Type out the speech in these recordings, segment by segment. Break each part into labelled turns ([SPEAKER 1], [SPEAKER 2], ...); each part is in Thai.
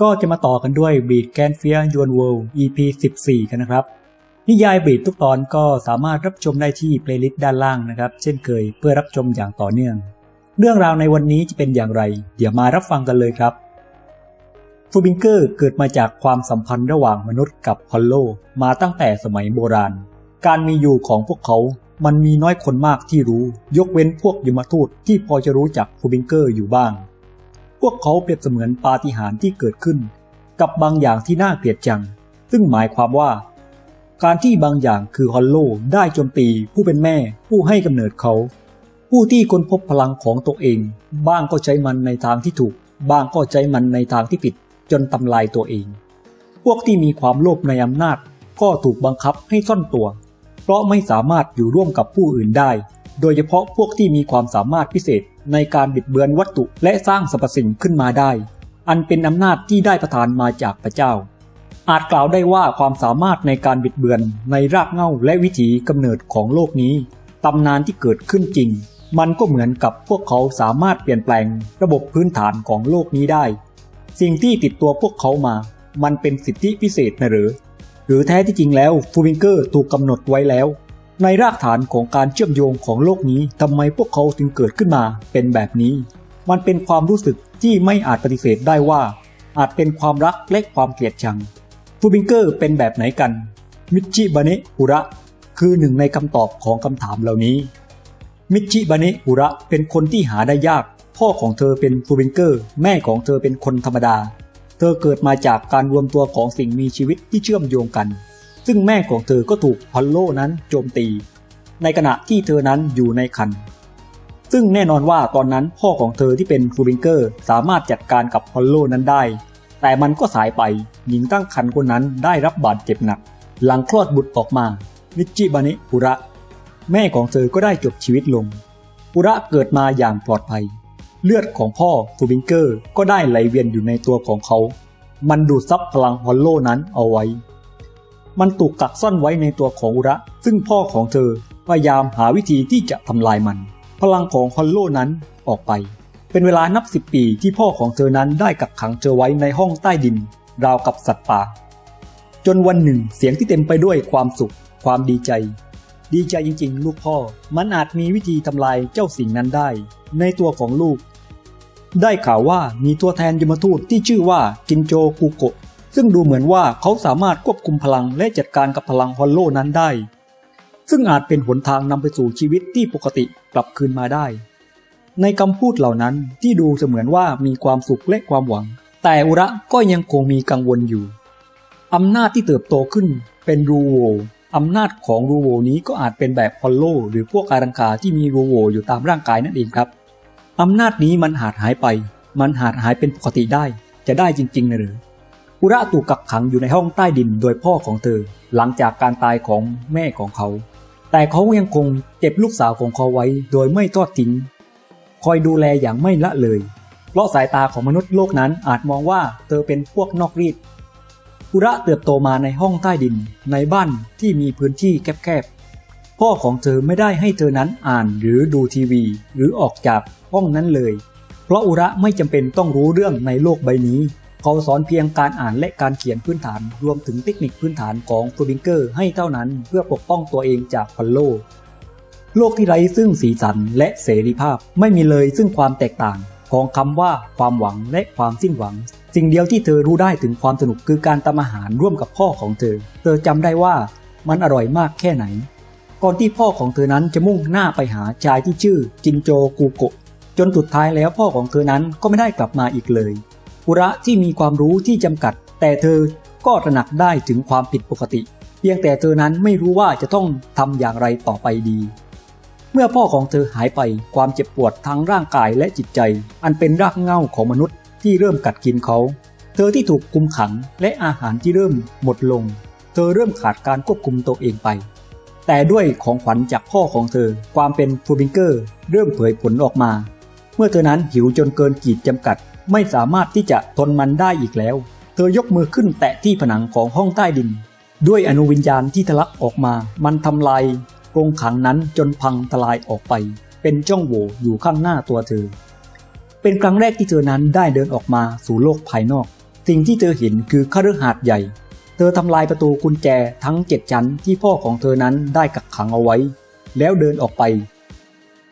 [SPEAKER 1] ก็จะมาต่อกันด้วยบีดแกนเฟียยวนเวิลด์ EP 14 กันนะครับ นิยายบีดทุกตอนก็สามารถรับชมได้ที่เพลย์ลิสต์ด้านล่างนะครับ เช่นเคยเพื่อรับชมอย่างต่อเนื่อง เรื่องราวในวันนี้จะเป็นอย่างไร เดี๋ยวมารับฟังกันเลยครับฟูบิงเกอร์เกิดมาจากความสัมพันธ์ระหว่างมนุษย์กับฮอลโล มาตั้งแต่สมัยโบราณ การมีอยู่ของพวกเขา มันมีน้อยคนมากที่รู้ ยกเว้นพวกยมทูตที่พอจะรู้จักฟูบิงเกอร์อยู่บ้าง พวกเขาเปรียบเสมือนปาฏิหาริย์ที่เกิดขึ้น กับบางอย่างที่น่าเกลียดจัง ซึ่งหมายความว่า การที่บางอย่างคือฮอลโลได้โจมตี ผู้เป็นแม่ ผู้ให้กำเนิดเขา ผู้ที่ค้นพบพลังของตัวเอง บ้างก็ใช้มันในทางที่ถูก บ้างก็ใช้มันในทางที่ผิด จนทำลายตัวเอง พวกที่มีความโลภในอำนาจก็ถูกบังคับให้ซ่อนตัว เพราะไม่สามารถอยู่ร่วมกับผู้อื่นได้ โดยเฉพาะพวกที่มีความสามารถพิเศษในการบิดเบือนวัตถุและสร้างสรรพสิ่งขึ้นมาได้ อันเป็นอำนาจที่ได้ประทานมาจากพระเจ้า อาจกล่าวได้ว่าความสามารถในการบิดเบือนในรากเหง้าและวิถีกำเนิดของโลกนี้ตำนานที่เกิดขึ้นจริง มันก็เหมือนกับพวกเขาสามารถเปลี่ยนแปลงระบบพื้นฐานของโลกนี้ได้ สิ่งที่ติดตัวพวกเขามา มันเป็นสิทธิพิเศษนะหรือ หรือแท้ที่จริงแล้วฟูวิงเกอร์ถูกกำหนดไว้แล้ว ในรากฐานของการเชื่อมโยงของโลกนี้ทำไมพวกเขาถึงเกิดขึ้นมาเป็นแบบนี้ มันเป็นความรู้สึกที่ไม่อาจปฏิเสธได้ว่า อาจเป็นความรักและความเกลียดชังฟูบิงเกอร์เป็นแบบไหนกัน มิชิบาเนะอุระ คือหนึ่งในคำตอบของคำถามเหล่านี้ มิชิบาเนะอุระเป็นคนที่หาได้ยาก พ่อของเธอเป็นฟูบิงเกอร์ แม่ของเธอเป็นคนธรรมดา เธอเกิดมาจากการรวมตัวของสิ่งมีชีวิตที่เชื่อมโยงกัน ซึ่งแม่ของเธอก็ถูกพอลโลนั้นโจมตี ในขณะที่เธอนั้นอยู่ในคัน ซึ่งแน่นอนว่าตอนนั้นพ่อของเธอที่เป็นฟูบิงเกอร์สามารถจัดการกับพอลโลนั้นได้ แต่มันก็สายไปหญิงตั้งครรภ์คนนั้นได้รับบาดเจ็บหนัก หลังคลอดบุตรออกมามิจิบานิปุระ แม่ของเธอก็ได้จบชีวิตลงปุระเกิดมาอย่างปลอดภัย เลือดของพ่อฟูบิงเกอร์ก็ได้ไหลเวียนอยู่ในตัวของเขา มันดูดซับพลังฮอลโลนั้นเอาไว้ มันถูกกักซ่อนไว้ในตัวของอุระ ซึ่งพ่อของเธอพยายามหาวิธีที่จะทำลายมัน พลังของฮอลโลนั้นออกไป เป็นเวลานับสิบปีที่พ่อของเธอนั้นได้กักขังเธอไว้ในห้องใต้ดิน ราวกับสัตว์ป่า จนวันหนึ่งเสียงที่เต็มไปด้วยความสุข ความดีใจ ดีใจจริง ๆ ลูกพ่อ มันอาจมีวิธีทำลายเจ้าสิ่งนั้นได้ ในตัวของลูก ได้ข่าวว่ามีตัวแทนยมทูตที่ชื่อว่าจินโจกุโกะ ซึ่งดูเหมือนว่าเขาสามารถควบคุมพลังและจัดการกับพลังฮอลโลนั้นได้ ซึ่งอาจเป็นหนทางนำไปสู่ชีวิตที่ปกติกลับคืนมาได้ ในคำพูดเหล่านั้นที่ดูเสมือนว่ามีความสุขและความหวัง แต่อุระก็ยังคงมีกังวลอยู่อำนาจที่เติบโตขึ้นเป็นรูโวอำนาจของรูโวนี้ก็อาจเป็นแบบฮอลโลหรือพวกอารังคาที่มีรูโวอยู่ตามร่างกายนั่นเองครับอำนาจนี้มันหาดหายไป มันหาดหายเป็นปกติได้ จะได้จริงๆหรือ อุระถูกกักขังอยู่ในห้องใต้ดินโดยพ่อของเธอ หลังจากการตายของแม่ของเขา แต่เขายังคงเก็บลูกสาวของเขาไว้โดยไม่ทอดทิ้ง คอยดูแลอย่างไม่ละเลย เพราะสายตาของมนุษย์โลกนั้นอาจมองว่าเธอเป็นพวกนอกรีดอุระเติบโตมาในห้องใต้ดินในบ้านที่มีพื้นที่แคบๆ พ่อของเธอไม่ได้ให้เธอนั้นอ่านหรือดูทีวี หรือออกจากห้องนั้นเลย เพราะอุระไม่จำเป็นต้องรู้เรื่องในโลกใบนี้ เขาสอนเพียงการอ่านและการเขียนพื้นฐานรวมถึงเทคนิคพื้นฐานของฟูบิงเกอร์ให้เท่านั้นเพื่อปกป้องตัวเองจากพอลโลโลกที่ไร้ซึ่งสีสันและเสรีภาพไม่มีเลยซึ่งความแตกต่างของคำว่าความหวังและความสิ้นหวัง สิ่งเดียวที่เธอรู้ได้ถึงความสนุกคือการทำอาหารร่วมกับพ่อของเธอ เธอจำได้ว่ามันอร่อยมากแค่ไหน ก่อนที่พ่อของเธอนั้นจะมุ่งหน้าไปหาชายที่ชื่อจินโจกูโกะจนสุดท้ายแล้วพ่อของเธอนั้นก็ไม่ได้กลับมาอีกเลย อุระที่มีความรู้ที่จำกัด แต่เธอก็ตระหนักได้ถึงความผิดปกติ เพียงแต่เธอนั้นไม่รู้ว่าจะต้องทำอย่างไรต่อไปดี เมื่อพ่อของเธอหายไปความเจ็บปวดทั้งร่างกายและจิตใจ อันเป็นรากเหง้าของมนุษย์ที่เริ่มกัดกินเขา เธอที่ถูกคุมขังและอาหารที่เริ่มหมดลง เธอเริ่มขาดการควบคุมตัวเองไป แต่ด้วยของขวัญจากพ่อของเธอ ความเป็นฟูบิงเกอร์ เริ่มเผยผลออกมา เมื่อเธอนั้นหิวจนเกินขีดจำกัด ไม่สามารถที่จะทนมันได้อีกแล้ว เธอยกมือขึ้นแตะที่ผนังของห้องใต้ดิน ด้วยอนุวิญญาณที่ทะลักออกมา มันทำลายกรงขังนั้นจนพังทลายออกไป เป็นจ้องโหว่อยู่ข้างหน้าตัวเธอ เป็นครั้งแรกที่เธอนั้นได้เดินออกมาสู่โลกภายนอก สิ่งที่เธอเห็นคือคฤหาสน์ใหญ่ เธอทำลายประตูกุญแจทั้งเจ็ดชั้นที่พ่อของเธอนั้นได้กักขังเอาไว้ แล้วเดินออกไป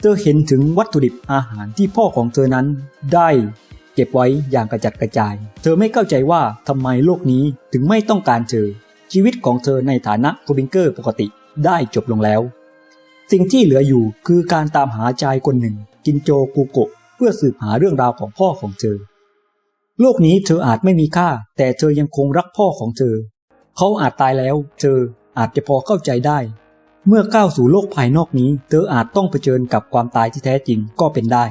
[SPEAKER 1] เธอเห็นถึงวัตถุดิบอาหารที่พ่อของเธอนั้นได้ เก็บไว้อย่างกระจัดกระจาย เธอไม่เข้าใจว่าทำไมโลกนี้ถึงไม่ต้องการเธอ ชีวิตของเธอในฐานะทูบิงเกอร์ปกติได้จบลงแล้ว สิ่งที่เหลืออยู่คือการตามหาชายคนหนึ่ง กินโจกูโกะ เพื่อสืบหาเรื่องราวของพ่อของเธอ โลกนี้เธออาจไม่มีค่า แต่เธอยังคงรักพ่อของเธอ เขาอาจตายแล้ว เธออาจจะพอเข้าใจได้ เมื่อก้าวสู่โลกภายนอกนี้ เธออาจต้องเผชิญกับความตายที่แท้จริงก็เป็นได้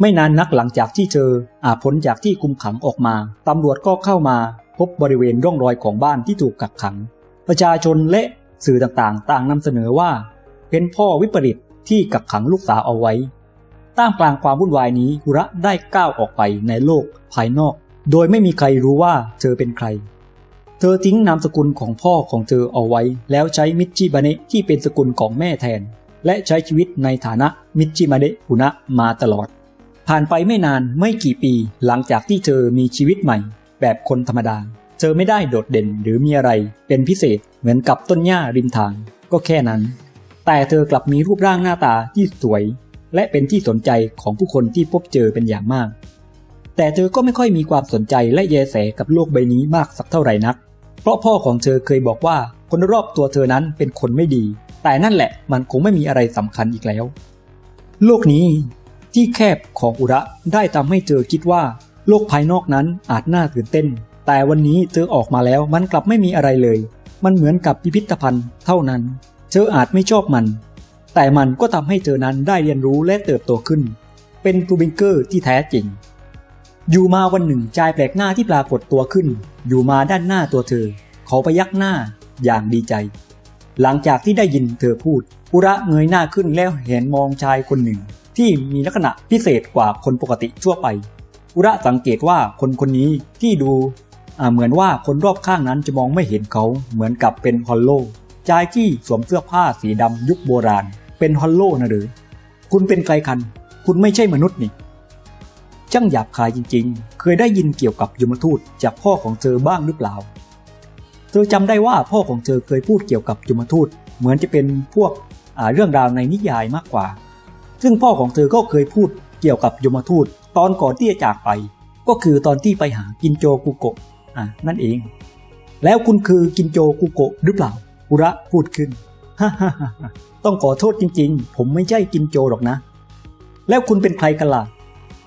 [SPEAKER 1] ไม่นานนักหลังจากที่เธออาจพ้นจากที่คุมขังออกมา ตำรวจก็เข้ามาพบบริเวณร่องรอยของบ้านที่ถูกกักขัง ประชาชนและสื่อต่างๆ ต่างนำเสนอว่า เป็นพ่อวิปริตที่กักขังลูกสาวเอาไว้ท่ามกลางความวุ่นวายนี้กุระได้ก้าวออกไปในโลกภายนอก โดยไม่มีใครรู้ว่าเธอเป็นใคร เธอทิ้งนามสกุลของพ่อของเธอเอาไว้ แล้วใช้มิจิบาเนะที่เป็นสกุลของแม่แทน และใช้ชีวิตในฐานะมิจิมาเดะหุนะมาตลอด ผ่านไปไม่นานไม่กี่ปีหลังจากที่เธอมีชีวิตใหม่ แบบคนธรรมดา เธอไม่ได้โดดเด่นหรือมีอะไร เป็นพิเศษเหมือนกับต้นหญ้าริมทาง ก็แค่นั้น แต่เธอกลับมีรูปร่างหน้าตาที่สวย และเป็นที่สนใจของผู้คนที่พบเจอเป็นอย่างมาก แต่เธอก็ไม่ค่อยมีความสนใจและแยแสกับโลกใบนี้มากสักเท่าไหร่นัก เพราะพ่อของเธอเคยบอกว่าคนรอบตัวเธอนั้นเป็นคนไม่ดี แต่นั่นแหละมันคงไม่มีอะไรสำคัญอีกแล้ว โลกนี้ ที่แคบของอุระได้ทำให้เธอคิดว่า โลกภายนอกนั้นอาจน่าตื่นเต้น แต่วันนี้เธอออกมาแล้วมันกลับไม่มีอะไรเลย มันเหมือนกับพิพิธภัณฑ์เท่านั้น เธออาจไม่ชอบมัน แต่มันก็ทำให้เธอนั้นได้เรียนรู้และเติบโตขึ้น เป็นทูบิงเกอร์ที่แท้จริง อยู่มาวันหนึ่งชายแปลกหน้าที่ปรากฏตัวขึ้น อยู่มาด้านหน้าตัวเธอ เขาไปยักหน้าอย่างดีใจ หลังจากที่ได้ยินเธอพูดอุระเงยหน้าขึ้นแล้วเห็นมองชายคนหนึ่ง ที่มีลักษณะพิเศษกว่าคนปกติทั่วไป อุระสังเกตว่าคนคนนี้ที่ดูเหมือนว่าคนรอบข้างนั้นจะมองไม่เห็นเขาเหมือนกับเป็นฮอลโลชายที่สวมเสื้อผ้าสีดำยุคโบราณ เป็นฮอลโลนะหรือ คุณเป็นใครกัน คุณไม่ใช่มนุษย์นี่ช่างหยาบคายจริง ๆ เคยได้ยินเกี่ยวกับยมทูตจากพ่อของเธอบ้างหรือเปล่า เธอจำได้ว่าพ่อของเธอเคยพูดเกี่ยวกับยมทูต เหมือนจะเป็นพวกเรื่องราวในนิยายมากกว่า ซึ่งพ่อของเธอก็เคยพูดเกี่ยวกับยมทูตตอนก่อนที่จะจากไป ก็คือตอนที่ไปหากินโจกุโกะอะนั่นเอง แล้วคุณคือกินโจกุโกะหรือเปล่าอุระพูดขึ้นฮ่าฮ่าฮ่าต้องขอโทษจริง ๆ ผมไม่ใช่กินโจหรอกนะ แล้วคุณเป็นใครกันล่ะ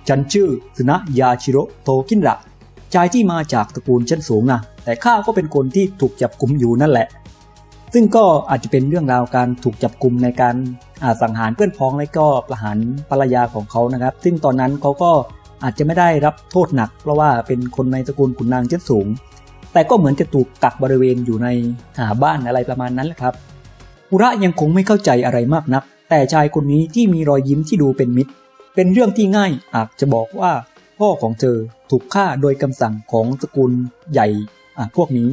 [SPEAKER 1] ฉันชื่อสุนะยาชิโรโตกินระชายที่มาจากตระกูลชั้นสูงนะแต่ข้าก็เป็นคนที่ถูกจับกลุมอยู่นั่นแหละ ซึ่งก็อาจจะเป็นเรื่องราวการถูกจับกลุมในการ สังหารเพื่อนพ้องและก็ประหารภรรยาของเขานะครับ ซึ่งตอนนั้นเขาก็อาจจะไม่ได้รับโทษหนัก เพราะว่าเป็นคนในตระกูลขุนนางชั้นสูง แต่ก็เหมือนจะถูกกักบริเวณอยู่ในหาบ้านอะไรประมาณนั้นแหละครับอุระยังคงไม่เข้าใจอะไรมากนัก แต่ชายคนนี้ที่มีรอยยิ้มที่ดูเป็นมิตร เป็นเรื่องที่ง่ายอาจจะบอกว่าพ่อของเธอถูกฆ่าโดยคำสั่งของตระกูลใหญ่พวกนี้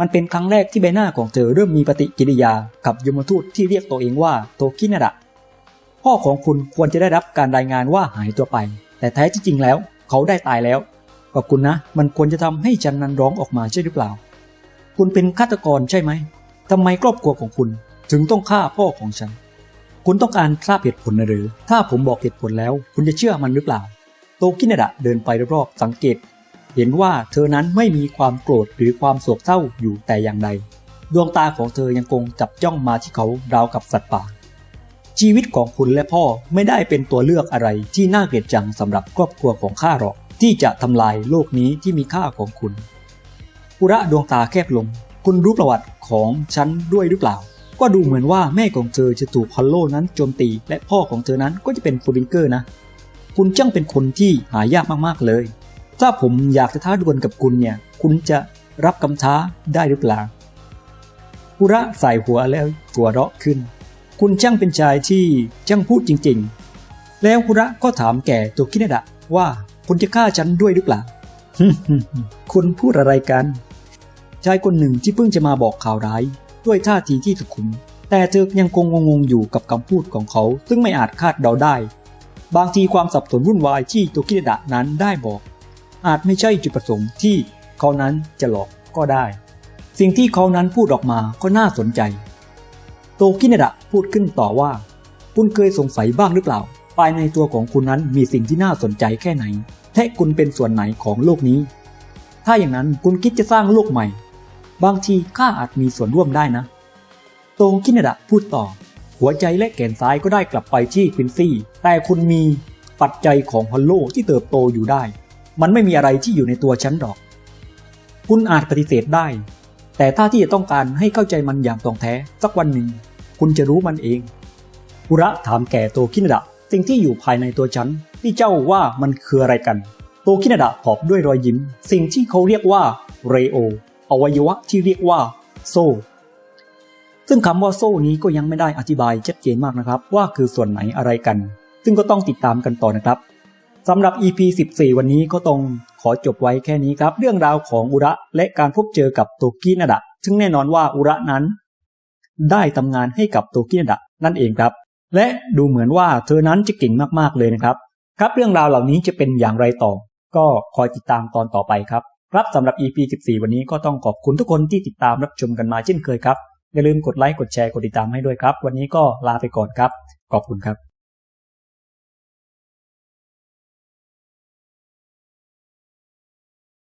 [SPEAKER 1] มันเป็นครั้งแรกที่ใบหน้าของเธอเริ่มมีปฏิกิริยากับยมทูตที่เรียกตัวเองว่าโตคินาระพ่อของคุณควรจะได้รับการรายงานว่าหายตัวไป แต่แท้ที่จริงแล้ว เขาได้ตายแล้วขอบคุณนะ มันควรจะทำให้ฉันนั้นร้องออกมาใช่หรือเปล่า คุณเป็นฆาตกรใช่ไหมทำไมครอบครัวของคุณถึงต้องฆ่าพ่อของฉัน คุณต้องการทราบเหตุผลหรือ ถ้าผมบอกเหตุผลแล้ว คุณจะเชื่อมันหรือเปล่า โตกินาดะเดินไปรอบๆสังเกต เห็นว่าเธอนั้นไม่มีความโกรธหรือความโศกเศร้าอยู่แต่อย่างใด ดวงตาของเธอยังคงจับจ้องมาที่เขาราวกับสัตว์ป่า ชีวิตของคุณและพ่อไม่ได้เป็นตัวเลือกอะไรที่น่าเกลียดจังสำหรับครอบครัวของข้าหรอกที่จะทำลายโลกนี้ที่มีค่าของคุณอุระดวงตาแคบลง คุณรู้ประวัติของฉันด้วยหรือเปล่า ก็ดูเหมือนว่าแม่ของเธอจะถูกฮอลโลนั้นโจมตี และพ่อของเธอนั้นก็จะเป็นฟูบิงเกอร์นะ คุณจ้างเป็นคนที่หายากมากๆเลย ถ้าผมอยากจะท้าดวลกับคุณเนี่ย คุณจะรับคำท้าได้หรือเปล่าอุระใส่หัวแล้วหัวเราะขึ้น คุณช่างเป็นชายที่ช่างพูดจริงๆ แล้วคุระก็ถามแก่ตัวคินดะว่าคุณจะฆ่าฉันด้วยหรือเปล่า คุณพูดอะไรกัน ชายคนหนึ่งที่เพิ่งจะมาบอกข่าวร้าย ด้วยท่าทีที่สุขุม แต่เธอยังคงงงอยู่กับคำพูดของเขา ซึ่งไม่อาจคาดเดาได้ บางทีความสับสนวุ่นวายที่ตัวคินดะนั้นได้บอก อาจไม่ใช่จุดประสงค์ที่เขานั้นจะหลอกก็ได้ สิ่งที่เขานั้นพูดออกมาก็น่าสนใจ โตกินดะพูดขึ้นต่อว่า คุณเคยสงสัยบ้างหรือเปล่า ภายในตัวของคุณนั้นมีสิ่งที่น่าสนใจแค่ไหนและคุณเป็นส่วนไหนของโลกนี้ ถ้าอย่างนั้นคุณคิดจะสร้างโลกใหม่ บางทีข้าอาจมีส่วนร่วมได้นะ โตกินดะพูดต่อ หัวใจและแขนซ้ายก็ได้กลับไปที่ควินซี่ แต่คุณมีปัจจัยของฮอลโลที่เติบโตอยู่ได้ มันไม่มีอะไรที่อยู่ในตัวฉันหรอก คุณอาจปฏิเสธได้ แต่ถ้าที่จะต้องการให้เข้าใจมันอย่างตรงแท้สักวันหนึ่ง คุณจะรู้มันเองอุระถามแก่โตคินดะสิ่งที่อยู่ภายในตัวฉันที่เจ้าว่ามันคืออะไรกัน โตคินดะตอบด้วยรอยยิ้ม สิ่งที่เขาเรียกว่าเรโออวัยวะที่เรียกว่าโซซึ่งคำว่าโซ่นี้ก็ยังไม่ได้อธิบายชัดเจนมากนะครับ ว่าคือส่วนไหนอะไรกัน ซึ่งก็ต้องติดตามกันต่อนะครับ สำหรับ EP 14 วันนี้ก็ต้องขอจบไว้แค่นี้ครับ เรื่องราวของอุระและการพบเจอกับโตกินาดะ ซึ่งแน่นอนว่าอุระนั้น ได้ทำงานให้กับโตกินาดะนั่นเองครับ และดูเหมือนว่าเธอนั้นจะเก่งมากๆเลยนะครับ ครับเรื่องราวเหล่านี้จะเป็นอย่างไรต่อ ก็คอยติดตามตอนต่อไปครับครับสำหรับ EP 14 วันนี้ก็ต้องขอบคุณทุกคนที่ติดตามรับชมกันมาเช่นเคยครับอย่าลืมกดไลค์กดแชร์กดติดตามให้ด้วยครับ วันนี้ก็ลาไปก่อนครับ ขอบคุณครับ